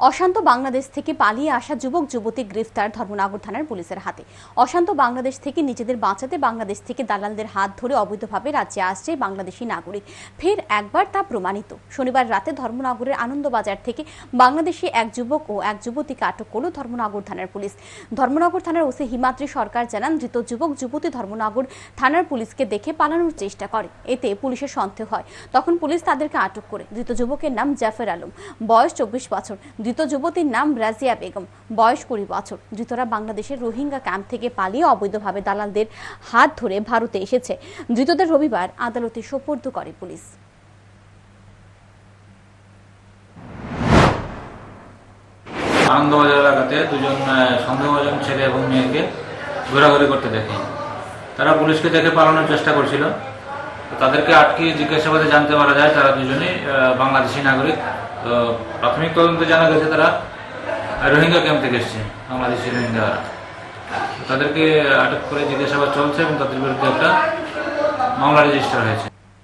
অশান্ত বাংলাদেশ থেকে পালিয়ে আসা যুবক, যুবতী গ্রেফতার ধর্মনগর থানার পুলিশের হাতে। অশান্ত বাংলাদেশ থেকে নিজেদের বাঁচাতে বাংলাদেশ থেকে দালালদের হাত ধরে অবৈধভাবে রাজ্যে আসছে বাংলাদেশি নাগরিক। ফের একবার তা প্রমাণিত। শনিবার রাতে ধর্মনগরের আনন্দবাজার থেকে বাংলাদেশি এক যুবক ও এক যুবতীকে আটক করল ধর্মনগর থানার পুলিশ। ধর্মনগর থানার ওসি হিমাদ্রি সরকার জানান, ধৃত যুবক, যুবতী ধর্মনগর থানার পুলিশকে দেখে পালানোর চেষ্টা করে। এতে পুলিশের সন্দেহ হয়। তখন পুলিশ তাদেরকে আটক করে। ধৃত যুবকের নাম জাফর আলম। বয়স চব্বিশ বছর। ধৃত যুবতীর নাম রাজিয়া বেগম। বয়স কুড়ি বছর। ধৃতরা বাংলাদেশের রোহিঙ্গা ক্যাম্প থেকে পালিয়ে অবৈধভাবে দালালদের হাত ধরে ভারতে এসেছে। ধৃতদের রবিবার আদালতে সোপর্দ করে পুলিশ। আনন্দবাজার এলাকাতে দুজন সন্দেহভাজন ছেলে এবং মেয়েকে ঘোরাঘুরি করতে দেখে। তারা পুলিশকে দেখে পালানোর চেষ্টা করছিল। তাদেরকে আটকে জিজ্ঞাসাবাদে জানতে পারা যায় তারা দুজনেই বাংলাদেশি নাগরিক। তো প্রাথমিক তদন্তে জানা গেছে তারা রোহিঙ্গা ক্যাম্প থেকে এসছে, বাংলাদেশি রোহিঙ্গারা। তাদেরকে আটক করে জিজ্ঞাসাবাদ চলছে এবং তাদের বিরুদ্ধে একটা মামলা রেজিস্টার হয়েছে।